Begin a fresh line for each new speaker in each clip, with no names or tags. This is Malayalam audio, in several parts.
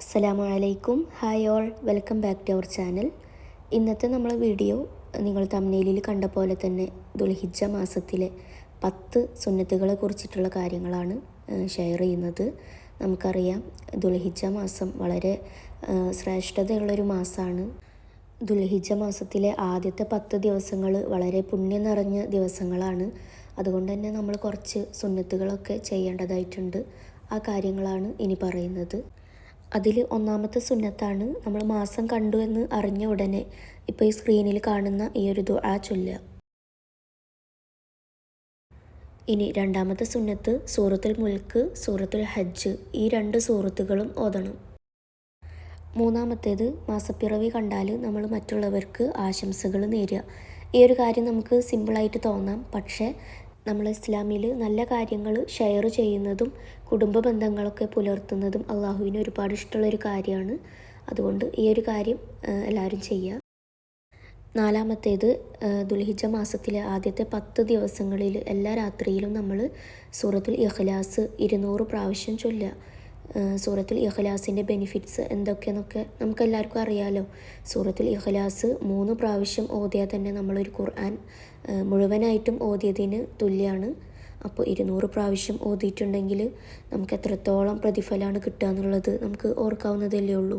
അസ്സലാമു അലൈക്കും hi all welcome back to our channel. ഇന്നത്തെ നമ്മളെ വീഡിയോ നിങ്ങൾ തമ്മിലിൽ കണ്ട പോലെ തന്നെ ദുൽഹിജ മാസത്തിലെ പത്ത് സുന്നത്തുകളെ കുറിച്ചിട്ടുള്ള കാര്യങ്ങളാണ് ഷെയർ ചെയ്യുന്നത്. നമുക്കറിയാം ദുൽഹിജ മാസം വളരെ ശ്രേഷ്ഠതയുള്ളൊരു മാസമാണ് ദുൽഹിജ മാസത്തിലെ ആദ്യത്തെ പത്ത് ദിവസങ്ങൾ വളരെ പുണ്യം നിറഞ്ഞ ദിവസങ്ങളാണ്. അതുകൊണ്ട് തന്നെ നമ്മൾ കുറച്ച് സുന്നത്തുകളൊക്കെ ചെയ്യേണ്ടതായിട്ടുണ്ട്. ആ കാര്യങ്ങളാണ് ഇനി പറയുന്നത്. അതിൽ ഒന്നാമത്തെ സുന്നത്താണ് നമ്മൾ മാസം കണ്ടു എന്ന് അറിഞ്ഞ ഉടനെ ഇപ്പോൾ ഈ സ്ക്രീനിൽ കാണുന്ന ഈ ഒരു ദുആ ചൊല്ലുക. ഇനി രണ്ടാമത്തെ സുന്നത്ത് സൂറത്തുൽ മുൽക്ക് സൂറത്തുൽ ഹജ്ജ് ഈ രണ്ട് സൂറത്തുകളും ഓതണം. മൂന്നാമത്തേത് മാസപ്പിറവി കണ്ടാൽ നമ്മൾ മറ്റുള്ളവർക്ക് ആശംസകൾ നേരുക. ഈ ഒരു കാര്യം നമുക്ക് സിമ്പിളായിട്ട് തോന്നാം. പക്ഷേ നമ്മൾ ഇസ്ലാമിൽ നല്ല കാര്യങ്ങൾ ഷെയർ ചെയ്യുന്നതും കുടുംബ ബന്ധങ്ങളൊക്കെ പുലർത്തുന്നതും അള്ളാഹുവിന് ഒരുപാട് ഇഷ്ടമുള്ളൊരു കാര്യമാണ്. അതുകൊണ്ട് ഈ ഒരു കാര്യം എല്ലാവരും ചെയ്യുക നാലാമത്തേത് ദുൽഹിജ മാസത്തിലെ ആദ്യത്തെ പത്ത് ദിവസങ്ങളിൽ എല്ലാ രാത്രിയിലും നമ്മൾ സൂറത്തുൽ ഇഖ്ലാസ് ഇരുന്നൂറ് പ്രാവശ്യം ചൊല്ലുക. സൂറത്തുൽ ഇഖ്ലാസിന്റെ ബെനിഫിറ്റ്സ് എന്തൊക്കെയെന്നൊക്കെ നമുക്കെല്ലാവർക്കും അറിയാലോ. സൂറത്തുൽ ഇഖ്ലാസ് മൂന്ന് പ്രാവശ്യം ഓതിയാൽ തന്നെ നമ്മളൊരു ഖുർആൻ മുഴുവനായിട്ടും ഓതിയതിന് തുല്യമാണ് അപ്പോൾ ഇരുന്നൂറ് പ്രാവശ്യം ഓതിയിട്ടുണ്ടെങ്കിൽ നമുക്ക് എത്രത്തോളം പ്രതിഫലമാണ് കിട്ടുക എന്നുള്ളത് നമുക്ക് ഓർക്കാവുന്നതല്ലേ ഉള്ളൂ.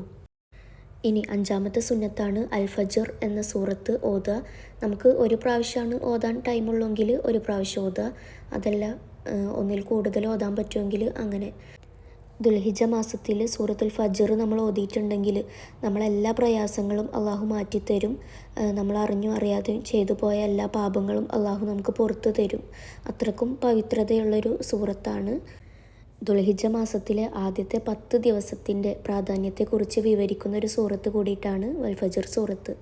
ഇനി അഞ്ചാമത്തെ സുന്നത്താണ് അൽഫജർ എന്ന സൂറത്ത് ഓതുക. നമുക്ക് ഒരു പ്രാവശ്യമാണ് ഓതാൻ ടൈമുള്ളെങ്കിൽ ഒരു പ്രാവശ്യം ഓതുക. അതല്ല ഒന്നിൽ കൂടുതൽ ഓതാൻ പറ്റുമെങ്കിൽ അങ്ങനെ. ദുൽഹിജ മാസത്തിൽ സൂറത്തുൽ ഫജർ നമ്മൾ ഓതിയിട്ടുണ്ടെങ്കിൽ നമ്മളെല്ലാ പ്രയാസങ്ങളും അള്ളാഹു മാറ്റിത്തരും. നമ്മൾ അറിഞ്ഞോ അറിയാതെയും ചെയ്തു പോയ എല്ലാ പാപങ്ങളും അള്ളാഹു നമുക്ക് പുറത്തു തരും. അത്രക്കും പവിത്രതയുള്ളൊരു സൂറത്താണ്. ദുൽഹിജ മാസത്തിലെ ആദ്യത്തെ പത്ത് ദിവസത്തിന്റെ പ്രാധാന്യത്തെക്കുറിച്ച് വിവരിക്കുന്ന ഒരു സൂറത്ത് കൂടിയിട്ടാണ് വൽഫജർ സൂറത്ത്.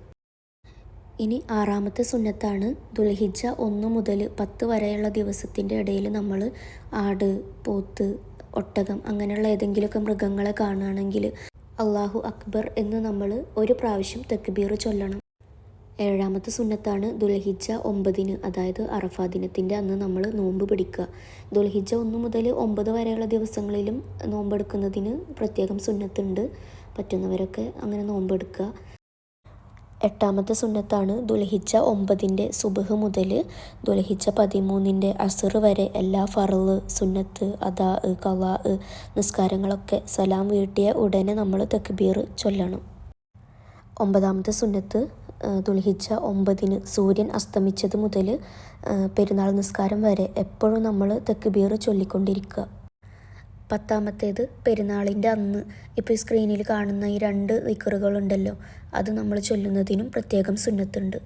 ഇനി ആറാമത്തെ സുന്നത്താണ്. ദുൽഹിജ ഒന്ന് മുതൽ പത്ത് വരെയുള്ള ദിവസത്തിന്റെ ഇടയിൽ നമ്മൾ ആട് പോത്ത് ഒട്ടകം അങ്ങനെയുള്ള ഏതെങ്കിലുമൊക്കെ മൃഗങ്ങളെ കാണുകയാണെങ്കിൽ അള്ളാഹു അക്ബർ എന്ന് നമ്മൾ ഒരു പ്രാവശ്യം തെക്കുബീർ ചൊല്ലണം. ഏഴാമത്തെ സുന്നത്താണ് ദുൽഹിജ ഒമ്പതിന് അതായത് അറഫാ ദിനത്തിന്റെ അന്ന് നമ്മൾ നോമ്പ് പിടിക്കുക. ദുൽഹിജ ഒന്ന് മുതൽ ഒമ്പത് വരെയുള്ള ദിവസങ്ങളിലും നോമ്പെടുക്കുന്നതിന് പ്രത്യേകം സുന്നത്തുണ്ട്. പറ്റുന്നവരൊക്കെ അങ്ങനെ നോമ്പെടുക്കുക. എട്ടാമത്തെ സുന്നത്താണ് ദുൽഹിജ ഒമ്പതിന്റെ സുബഹ് മുതൽ ദുൽഹിജ പതിമൂന്നിന്റെ അസർ വരെ എല്ലാ ഫറൾ സുന്നത്ത് അദാ കവാ നിസ്കാരങ്ങളൊക്കെ സലാം വീട്ടിയ ഉടനെ നമ്മൾ തക്ബീർ ചൊല്ലണം. ഒമ്പതാമത്തെ സുന്നത്ത് ദുലഹിച്ച ഒമ്പതിന് സൂര്യൻ അസ്തമിച്ചത് മുതൽ പെരുന്നാൾ നിസ്കാരം വരെ എപ്പോഴും നമ്മൾ തെക്കുബീർ ചൊല്ലിക്കൊണ്ടിരിക്കുക. പത്താമത്തേത് പെരുന്നാളിന്റെ അന്ന്. ഇപ്പോൾ ഈ സ്ക്രീനിൽ കാണുന്ന ഈ രണ്ട് വിക്കറുകളുണ്ടല്ലോ അത് നമ്മൾ ചൊല്ലുന്നതിനും പ്രത്യേകം സുന്നത്തുണ്ട്.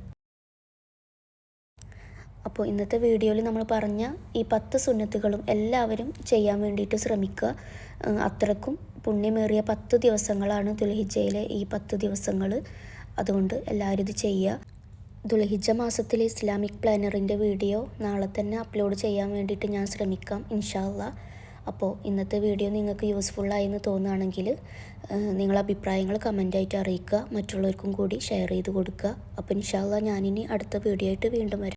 അപ്പോൾ ഇന്നത്തെ വീഡിയോയിൽ നമ്മൾ പറഞ്ഞ ഈ പത്ത് സുന്നത്തുകളും എല്ലാവരും ചെയ്യാൻ വേണ്ടിയിട്ട് ശ്രമിക്കുക. അത്രക്കും പുണ്യമേറിയ പത്ത് ദിവസങ്ങളാണ് ദുൽഹിജയിലെ ഈ പത്ത് ദിവസങ്ങൾ. അതുകൊണ്ട് എല്ലാവരും ഇത് ചെയ്യുക. ദുൽഹിജ മാസത്തിലെ ഇസ്ലാമിക് പ്ലാനറിന്റെ വീഡിയോ നാളെ തന്നെ അപ്ലോഡ് ചെയ്യാൻ വേണ്ടിയിട്ട് ഞാൻ ശ്രമിക്കാം ഇൻഷാല്ല അപ്പോൾ ഇന്നത്തെ വീഡിയോ നിങ്ങൾക്ക് യൂസ്ഫുള്ളായി എന്ന് തോന്നുകയാണെങ്കിൽ നിങ്ങളെ അഭിപ്രായങ്ങൾ കമന്റായിട്ട് അറിയിക്കുക. മറ്റുള്ളവർക്കും കൂടി ഷെയർ ചെയ്ത് കൊടുക്കുക. അപ്പോൾ ഇൻഷാല്ല ഞാനിനി അടുത്ത വീഡിയോ ആയിട്ട് വീണ്ടും വരാം.